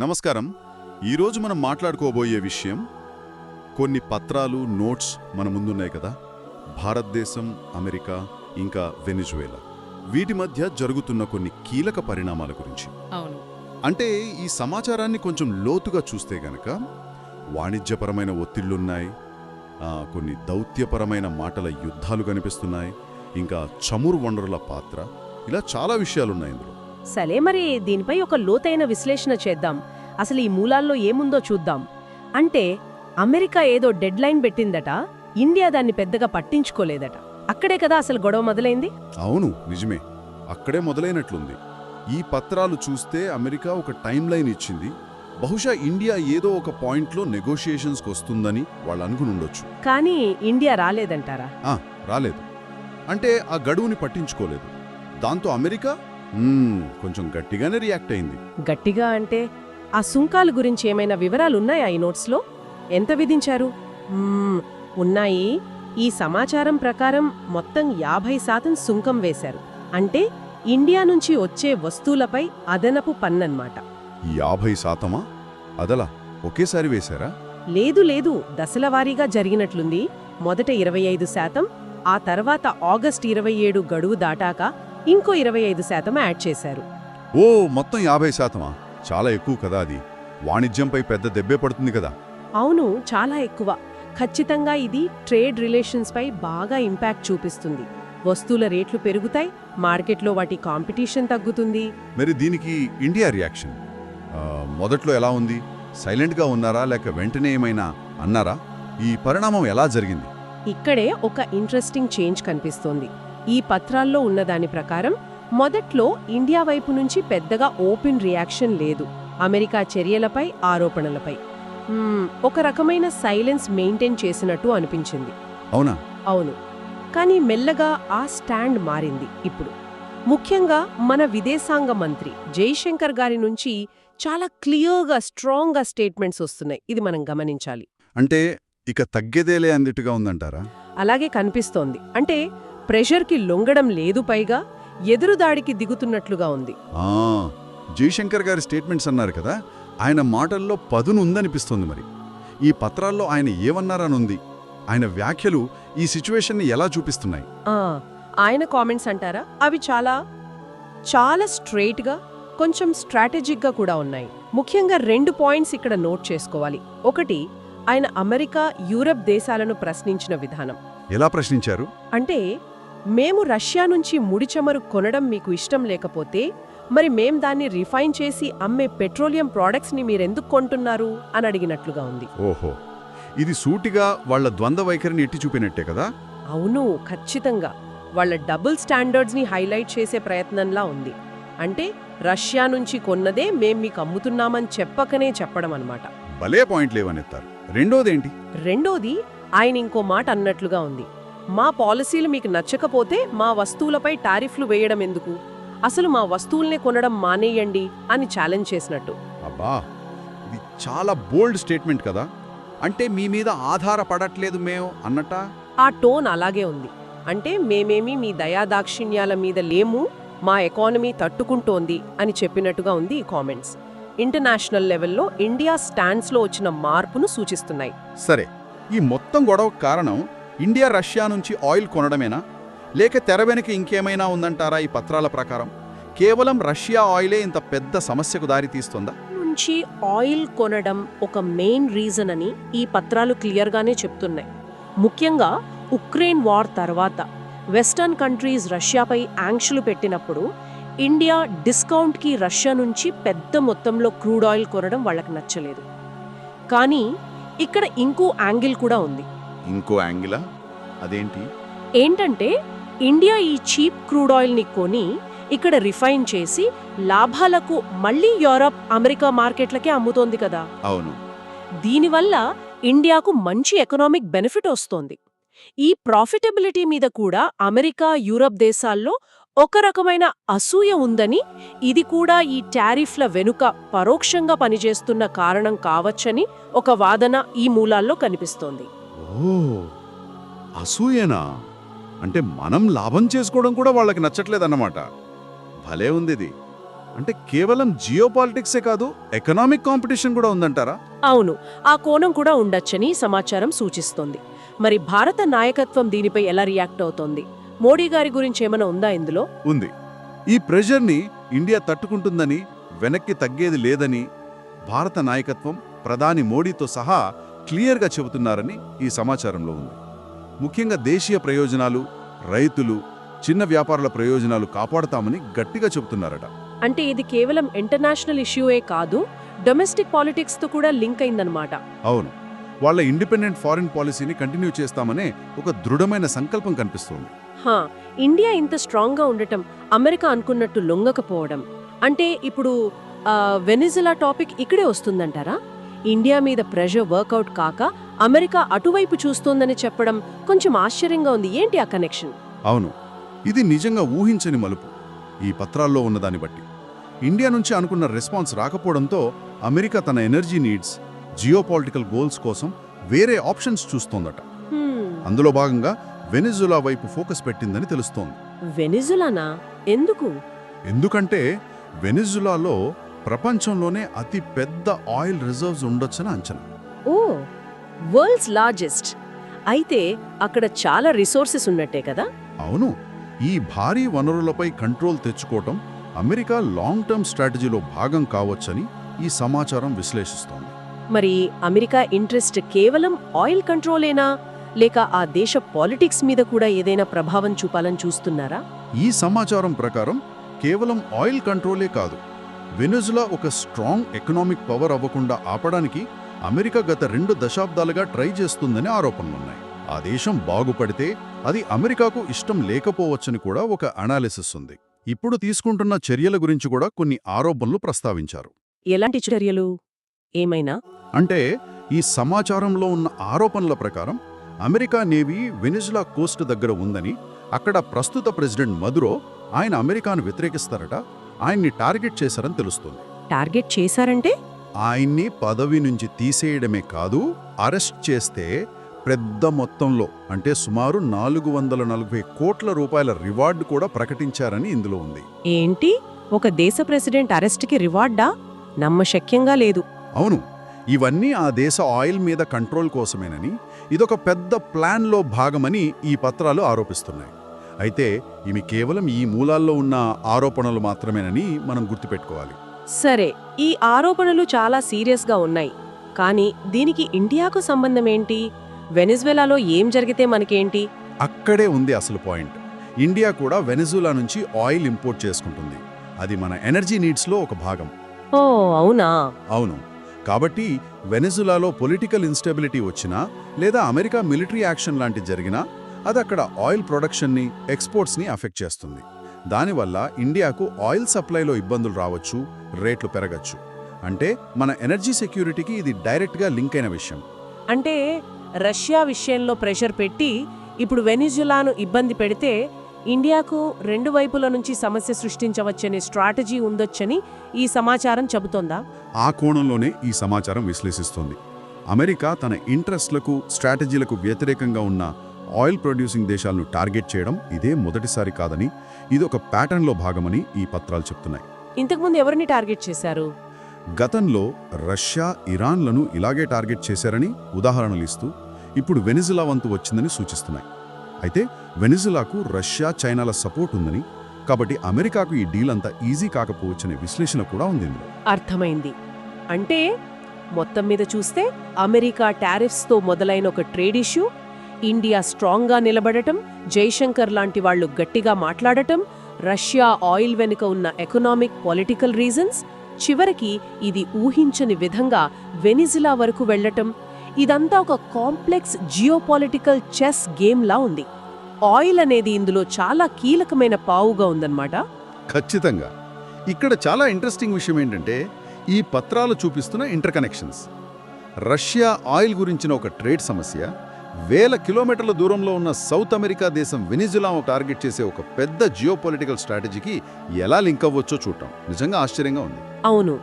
నమస్కారం. ఈరోజు మనం మాట్లాడుకోబోయే విషయం కొన్ని పత్రాలు నోట్స్ మన ముందున్నాయి కదా. భారతదేశం అమెరికా ఇంకా వెనిజువేలా. వీటి మధ్య జరుగుతున్న కొన్ని కీలక పరిణామాల గురించి. అవును. అంటే ఈ సమాచారాన్ని కొంచెం లోతుగా చూస్తే గనక వాణిజ్యపరమైన ఒత్తిళ్ళున్నాయి. కొన్ని దౌత్యపరమైన మాటల యుద్ధాలు కనిపిస్తున్నాయి. ఇంకా చమురు వనరుల పాత్ర. ఇలా చాలా విషయాలున్నాయి ఇందులో. సరే మరి దీనిపై ఒక లోతైన విశ్లేషణ చేద్దాం. అసలు ఈ మూలాల్లో ఏముందో చూద్దాం. అంటే అమెరికా ఏదో డెడ్ లైన్ పెట్టిందట ఇండియా దాన్ని పెద్దగా పట్టించుకోలేదట. అక్కడే కదా అసలు గొడవ మొదలైంది? అవును నిజమే. అక్కడే మొదలైనట్లుంది. ఈ పత్రాలు చూస్తే అమెరికా ఒక టైం లైన్ ఇచ్చింది. బహుశా ఇండియా ఏదో ఒక పాయింట్లో నెగోషియేషన్స్కి వస్తుందని వాళ్ళు అనుకుని ఉండొచ్చు కానీ ఇండియా రాలేదంటారా? ఆ, రాలేదు. అంటే ఆ గడువుని పట్టించుకోలేదు. దాంతో అమెరికా కొంచెం గట్టిగానే రియాక్ట్ అయింది. గట్టిగా అంటే ఆ సుంకాల గురించి ఏమైనా వివరాలున్నాయా ఈ నోట్స్లో? ఎంత విధించారు? ఉన్నాయి. ఈ సమాచారం ప్రకారం మొత్తం యాభై శాతం సుంకం వేశారు. అంటే ఇండియా నుంచి వచ్చే వస్తువులపై అదనపు పన్నన్మాట. యాభై శాతమా? అదలా ఒకేసారి వేశారా? లేదు లేదు దశలవారీగా జరిగినట్లుంది. మొదట ఇరవై ఐదు శాతం ఆ తర్వాత ఆగస్ట్ ఇరవై ఏడు గడువు దాటాక ఇంకో ఇరవై ఐదు శాతం యాడ్ చేశారు. ఓ మొత్తం యాభై శాతమా? చాలా ఎక్కువ కదా అది. వాణిజ్యంపై పెద్ద దెబ్బే పడుతుంది కదా. అవును చాలా ఎక్కువ. ఖచ్చితంగా ఇది ట్రేడ్ రిలేషన్స్పై బాగా ఇంపాక్ట్ చూపిస్తుంది. వస్తువుల రేట్లు పెరుగుతాయి మార్కెట్లో వాటి కాంపిటీషన్ తగ్గుతుంది. మరి దీనికి ఇండియా రియాక్షన్? మొదట్లో ఎలా ఉంది? సైలెంట్గా ఉన్నారా? లేక వెంటనే ఏమైనా అన్నారా? ఈ పరిణామం ఎలా జరిగింది? ఇక్కడే ఒక ఇంట్రెస్టింగ్ చేంజ్ కనిపిస్తోంది. ఈ పత్రాల్లో ఉన్నదాని ప్రకారం మొదట్లో ఇండియా వైపు నుంచి పెద్దగా ఓపెన్ రియాక్షన్ లేదు. అమెరికా చర్యలపై ఆరోపణలపై. ఒక రకమైన సైలెన్స్ మెయింటైన్ చేసినట్టు అనిపించింది. అవునా? అవును. కానీ మెల్లగా ఆ స్టాండ్ మారింది ఇప్పుడు. ముఖ్యంగా మన విదేశాంగ మంత్రి జైశంకర్ గారి నుంచి చాలా క్లియర్గా స్ట్రాంగ్గా స్టేట్మెంట్స్ వస్తున్నాయి. ఇది మనం గమనించాలి. అంటే ఇక తగ్గేదేలే అందిట్టుగా ఉందంటారా? అలాగే కనిపిస్తోంది. అంటే ప్రెషర్కి లొంగడం లేదు పైగా ఎదురుదాడికి దిగుతున్నట్లుగా ఉంది. జయశంకర్ గారి స్టేట్మెంట్స్ అన్నారు కదా ఆయన మాటల్లో పదును ఉందనిపిస్తోంది మరి. ఈ పత్రాల్లో ఆయన ఏమన్నారనుంది? ఆయన వ్యాఖ్యలు ఈ సిచ్యువేషన్ని ఎలా చూపిస్తున్నాయి? ఆయన కామెంట్స్ అంటారా? అవి చాలా చాలా స్ట్రెయిట్గా కొంచెం స్ట్రాటజిక్గా కూడా ఉన్నాయి. ముఖ్యంగా రెండు పాయింట్స్ ఇక్కడ నోట్ చేసుకోవాలి. ఒకటి ఆయన అమెరికా యూరప్ దేశాలను ప్రశ్నించిన విధానం. ఎలా ప్రశ్నించారు? అంటే మేము రష్యా నుంచి ముడి చమురు కొనడం మీకు ఇష్టం లేకపోతే మరి మేం దాన్ని రిఫైన్ చేసి అమ్మే పెట్రోలియం ప్రోడక్ట్స్ని మీరెందుకు కొంటున్నారు? అని అడిగినట్లుగా ఉంది. ఓహో ఇది సూటిగా వాళ్ళ ద్వంద్వ వైఖరిని ఎట్టి చూపినట్టే కదా? అవును ఖచ్చితంగా. వాళ్ళ డబుల్ స్టాండర్డ్స్ని హైలైట్ చేసే ప్రయత్నంలా ఉంది. అంటే రష్యా నుంచి కొన్నదే మేం మీకు అమ్ముతున్నామని చెప్పకనే చెప్పడం అన్నమాట. భలే పాయింట్ లేవనెత్తారు. రెండోదేంటి? రెండోది ఆయన ఇంకో మాట అన్నట్లుగా ఉంది. మా పాలసీలు మీకు నచ్చకపోతే మా వస్తువులపై టారిఫ్లు వేయడం ఎందుకు? అసలు మా వస్తువుల్నే కొనడం మానేయండి అని ఛాలెంజ్ చేసినట్టు. అబ్బా ఇది చాలా బోల్డ్ స్టేట్మెంట్ కదా. అంటే మీ మీద ఆధారపడట్లేదు మేము అన్నట్ట? ఆ టోన్ అలాగే ఉంది. అంటే మేమేమి మీ దయాదాక్షిణ్యాల మీద లేము మా ఎకానమీ తట్టుకుంటోంది అని చెప్పినట్టుగా ఉంది ఈ కామెంట్స్. ఇంటర్నేషనల్ లెవెల్లో ఇండియా స్టాండ్స్లో వచ్చిన మార్పును సూచిస్తున్నాయి. సరే ఈ మొత్తం గొడవ కారణం ఇండియా రష్యా నుంచి ఆయిల్ కొనడమేనా? లేక తెర వెనుక ఇంకేమైనా ఉందంటారా ఈ పత్రాల ప్రకారం? కేవలం రష్యా ఆయిలే ఇంత పెద్ద సమస్యకు దారితీస్తుందా నుంచి ఆయిల్ కొనడం ఒక మెయిన్ రీజన్ అని ఈ పత్రాలు క్లియర్గానే చెప్తున్నాయి. ముఖ్యంగా ఉక్రెయిన్ వార్ తర్వాత వెస్టర్న్ కంట్రీస్ రష్యాపై ఆంక్షలు పెట్టినప్పుడు ఇండియా డిస్కౌంట్కి రష్యా నుంచి పెద్ద మొత్తంలో క్రూడ్ ఆయిల్ కొనడం వాళ్ళకి నచ్చలేదు. కానీ ఇక్కడ ఇంకో యాంగిల్ కూడా ఉంది. ఇంకో యాంగిలా? అదేంటి? ఏంటంటే ఇండియా ఈ చీప్ క్రూడ్ ఆయిల్ని కొని ఇక్కడ రిఫైన్ చేసి లాభాలకు మళ్ళీ యూరప్ అమెరికా మార్కెట్లకే అమ్ముతోంది కదా. అవును. దీనివల్ల ఇండియాకు మంచి ఎకనామిక్ బెనిఫిట్ వస్తోంది. ఈ ప్రాఫిటబిలిటీ మీద కూడా అమెరికా యూరప్ దేశాల్లో ఒక రకమైన అసూయ ఉందని ఇది కూడా ఈ టారిఫ్ల వెనుక పరోక్షంగా పనిచేస్తున్న కారణం కావచ్చని ఒక వాదన ఈ మూలాల్లో కనిపిస్తోంది. ఓ అసూయేనా? అంటే మనం లాభం చేసుకోవడం కూడా వాళ్ళకి నచ్చట్లేదన్నమాట. భలే ఉంది ఇది అంటే కేవలం జియో పాలిటిక్సే కాదు ఎకనామిక్ కాంపిటీషన్ కూడా ఉందంటారా? అవును ఆ కోణం కూడా ఉండొచ్చని సమాచారం సూచిస్తోంది. మరి భారత నాయకత్వం దీనిపై ఎలా రియాక్ట్ అవుతోంది? మోడీ గారి గురించి ఏమైనా ఉందా ఇందులో? ఉంది. ఈ ప్రెషర్ని ఇండియా తట్టుకుంటుందని వెనక్కి తగ్గేది లేదని భారత నాయకత్వం ప్రధాని మోడీతో సహా క్లియర్గా చెబుతున్నారని ఈ సమాచారంలో ఉంది. ముఖ్యంగా దేశీయ ప్రయోజనాలు రైతులు చిన్న వ్యాపారుల ప్రయోజనాలు కాపాడుతామని గట్టిగా చెబుతున్నారట. అంటే ఇది కేవలం ఇంటర్నేషనల్ ఇష్యూయే కాదు డొమెస్టిక్ పాలిటిక్స్తో కూడా లింక్ అయిందనమాట అవును. వాళ్ళ ఇండిపెండెంట్ ఫారిన్ పాలసీని కంటిన్యూ చేస్తామనే ఒక దృఢమైన సంకల్పం కనిపిస్తోంది. హా ఇండియా ఇంత స్ట్రాంగ్గా ఉండటం అమెరికా అనుకున్నట్టు లొంగకపోవడం అంటే ఇప్పుడు వెనిజులా టాపిక్ ఇక్కడే వస్తుందంటారా? ఇండియా మీద ప్రెషర్ వర్కౌట్ కాక అమెరికా అటువైపు చూస్తోందని చెప్పడం కొంచెం ఆశ్చర్యంగా ఉంది. ఏంటి ఆ కనెక్షన్? అవును. ఇది నిజంగా ఊహించని మలుపు. ఈ పత్రాల్లో ఉన్నదాన్ని బట్టి. ఇండియా నుంచి అనుకున్న రెస్పాన్స్ రాకపోవడంతో అమెరికా తన ఎనర్జీ నీడ్స్ జియోపాలిటికల్ గోల్స్ కోసం వేరే ఆప్షన్స్ చూస్తోందట. అందులో భాగంగా వెనిజులా వైపు ఫోకస్ పెట్టిందని తెలుస్తోంది. వెనిజులానా? ఎందుకు? ఎందుకంటే వెనిజులాలో ప్రపంచంలోనే అతి పెద్ద ఆయిల్ రిజర్వ్స్ ఉండొచ్చని అంచనా. ఓ వరల్డ్స్ లార్జెస్ట్. అయితే అక్కడ చాలా రిసోర్సెస్ ఉన్నట్టే కదా? అవును ఈ భారీ వనరులపై కంట్రోల్ తెచ్చుకోవటం అమెరికా లాంగ్ టర్మ్ స్ట్రాటజీలో భాగం కావచ్చని ఈ సమాచారం విశ్లేషిస్తోంది. మరి అమెరికా ఇంట్రెస్ట్ కేవలం ఆయిల్ కంట్రోలేనా? లేక ఆ దేశ పాలిటిక్స్ మీద కూడా ఏదైనా ప్రభావం చూపాలని చూస్తున్నారా? ఈ సమాచారం ప్రకారం కేవలం ఆయిల్ కంట్రోలే కాదు వెనుజులా ఒక స్ట్రాంగ్ ఎకనామిక్ పవర్ అవ్వకుండా ఆపడానికి అమెరికా గత రెండు దశాబ్దాలుగా ట్రై చేస్తుందని ఆరోపణలున్నాయి. ఆ దేశం బాగుపడితే అది అమెరికాకు ఇష్టం లేకపోవచ్చని కూడా ఒక అనాలిసిస్ ఉంది. ఇప్పుడు తీసుకుంటున్న చర్యల గురించి కూడా కొన్ని ఆరోపణలు ప్రస్తావించారు. ఎలాంటి చర్యలు? ఏమైనా? అంటే ఈ సమాచారంలో ఉన్న ఆరోపణల ప్రకారం అమెరికా నేవీ వెనిజులా కోస్ట్ దగ్గర ఉందని అక్కడ ప్రస్తుత ప్రెసిడెంట్ మదురో ఆయన అమెరికాను వ్యతిరేకిస్తారట. ఆయన్ని టార్గెట్ చేశారని తెలుస్తుంది. టార్గెట్ చేశారంటే? ఆయన్ని పదవి నుంచి తీసేయడమే కాదు అరెస్ట్ చేస్తే పెద్ద మొత్తంలో అంటే సుమారు నాలుగు వందల నలభై కోట్ల రూపాయల రివార్డు కూడా ప్రకటించారని ఇందులో ఉంది. ఏంటి? ఒక దేశ ప్రెసిడెంట్ అరెస్ట్కి రివార్డా? నమ్మశక్యంగా లేదు. అవును ఇవన్నీ ఆ దేశ ఆయిల్ మీద కంట్రోల్ కోసమేనని ఇదొక పెద్ద ప్లాన్లో భాగమని ఈ పత్రాలు ఆరోపిస్తున్నాయి. అయితే ఇవి కేవలం ఈ మూలాల్లో ఉన్న ఆరోపణలు మాత్రమేనని మనం గుర్తుపెట్టుకోవాలి. సరే ఈ ఆరోపణలు చాలా సీరియస్గా ఉన్నాయి. కానీ దీనికి ఇండియాకు సంబంధం ఏంటి వెనిజువెలాలో ఏం జరిగితే మనకేంటి? అక్కడే ఉంది అసలు పాయింట్. ఇండియా కూడా వెనిజులా నుంచి ఆయిల్ ఇంపోర్ట్ చేసుకుంటుంది. అది మన ఎనర్జీ నీడ్స్లో ఒక భాగం. ఓ అవునా? అవును. కాబట్టి వెనెజులాలో పొలిటికల్ ఇన్స్టెబిలిటీ వచ్చినా లేదా అమెరికా మిలిటరీ యాక్షన్ లాంటి జరిగినా అది అక్కడ ఆయిల్ ప్రొడక్షన్ని ఎక్స్పోర్ట్స్ని అఫెక్ట్ చేస్తుంది. దానివల్ల ఇండియాకు ఆయిల్ సప్లైలో ఇబ్బందులు రావచ్చు రేట్లు పెరగచ్చు. అంటే మన ఎనర్జీ సెక్యూరిటీకి ఇది డైరెక్ట్గా లింక్ అయిన విషయం. అంటే రష్యా విషయంలో ప్రెషర్ పెట్టి ఇప్పుడు వెనిజులాను ఇబ్బంది పెడితే ఇండియాకు రెండు వైపుల నుంచి సమస్య సృష్టించవచ్చనే స్ట్రాటజీ ఉండొచ్చని ఈ సమాచారం చెబుతోందా? ఆ కోణంలోనే ఈ సమాచారం విశ్లేషిస్తోంది. అమెరికా తన ఇంట్రెస్ట్లకు స్ట్రాటజీలకు వ్యతిరేకంగా ఉన్న ఆయిల్ ప్రొడ్యూసింగ్ దేశాలను టార్గెట్ చేయడం ఇదే మొదటిసారి కాదని ఇది ఒక ప్యాటర్న్లో భాగమని ఈ పత్రాలు చెప్తున్నాయి. ఇంతకుముందు ఎవరిని టార్గెట్ చేశారు? గతంలో రష్యా ఇరాన్లను ఇలాగే టార్గెట్ చేశారని ఉదాహరణలు ఇస్తూ ఇప్పుడు వెనిజులా వంతు వచ్చిందని సూచిస్తున్నాయి. అయితే వెనిజులాకు రష్యా చైనాల సపోర్ట్ ఉందని కాబట్టి అమెరికాకు ఈ డీల్ అంత ఈజీ కాకపోవచ్చనే విశ్లేషణ కూడా ఉంది అర్థమైంది. అంటే మొత్తం మీద చూస్తే అమెరికా టారిఫ్స్తో మొదలైన ఒక ట్రేడ్ ఇష్యూ ఇండియా స్ట్రాంగ్గా నిలబడటం జైశంకర్ లాంటి వాళ్ళు గట్టిగా మాట్లాడటం రష్యా ఆయిల్ వెనుక ఉన్న ఎకనామిక్ పొలిటికల్ రీజన్స్ చివరికి ఇది ఊహించని విధంగా వెనిజిలా వరకు వెళ్ళటం ఇదంతా ఒక కాంప్లెక్స్ జియోపాలిటికల్ చెస్ గేమ్లా ఉంది. ఆయిల్ అనేది ఇందులో చాలా కీలకమైన పావుగా ఉందన్నమాట. ఖచ్చితంగా. ఇక్కడ చాలా ఇంట్రెస్టింగ్ విషయం ఏంటంటే ఈ పత్రాలు చూపిస్తున్న ఇంటర్ కనెక్షన్స్ రష్యా ఆయిల్ గురించిన ఒక ట్రేడ్ సమస్య వేల కిలోమీటర్ల దూరంలో ఉన్న సౌత్ అమెరికా దేశం వెనిజులా టార్గెట్ చేసే ఒక పెద్ద జియోపొలిటికల్ స్ట్రాటజీకి ఎలా లింక్ అవ్వచ్చో చూడటం నిజంగా ఆశ్చర్యంగా ఉంది. అవును.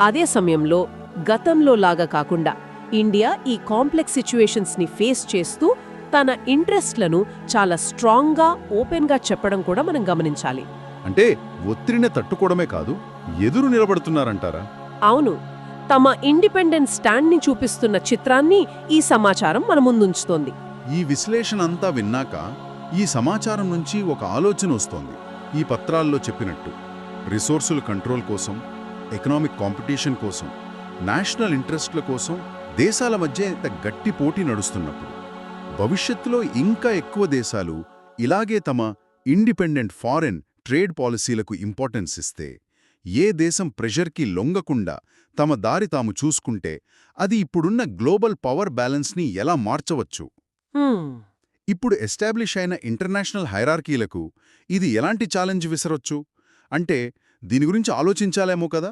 అదే సమయంలో గతంలో లాగా కాకుండా ఇండియా ఈ కాంప్లెక్స్ సిచ్యువేషన్స్ని ఫేస్ చేస్తూ తన ఇంట్రెస్ట్లను చాలా స్ట్రాంగ్గా ఓపెన్గా చెప్పడం కూడా మనం గమనించాలి. అంటే ఒత్తిడిని తట్టుకోవడమే కాదు ఎదురు నిలబడుతున్నారంటారా? అవును. తమ ఇండిపెండెంట్ స్టాండ్ని చూపిస్తున్న చిత్రాన్ని ఈ సమాచారం మన ముందుంచుతోంది. ఈ విశ్లేషణ అంతా విన్నాక ఈ సమాచారం నుంచి ఒక ఆలోచన వస్తోంది. ఈ పత్రాల్లో చెప్పినట్టు రిసోర్సుల కంట్రోల్ కోసం ఎకనామిక్ కాంపిటీషన్ కోసం నేషనల్ ఇంట్రెస్ట్ల కోసం దేశాల మధ్య ఇంత గట్టి పోటీ నడుస్తున్నప్పుడు భవిష్యత్తులో ఇంకా ఎక్కువ దేశాలు ఇలాగే తమ ఇండిపెండెంట్ ఫారెన్ ట్రేడ్ పాలసీలకు ఇంపార్టెన్స్ ఇస్తే ఏ దేశం ప్రెషర్కి లొంగకుండా తమ దారి తాము చూసుకుంటే అది ఇప్పుడున్న గ్లోబల్ పవర్ బ్యాలెన్స్ని ఎలా మార్చవచ్చు? ఇప్పుడు ఎస్టాబ్లిష్ అయిన ఇంటర్నేషనల్ హైరార్కీలకు ఇది ఎలాంటి ఛాలెంజ్ విసరొచ్చు? అంటే దీని గురించి ఆలోచించాలేమో కదా?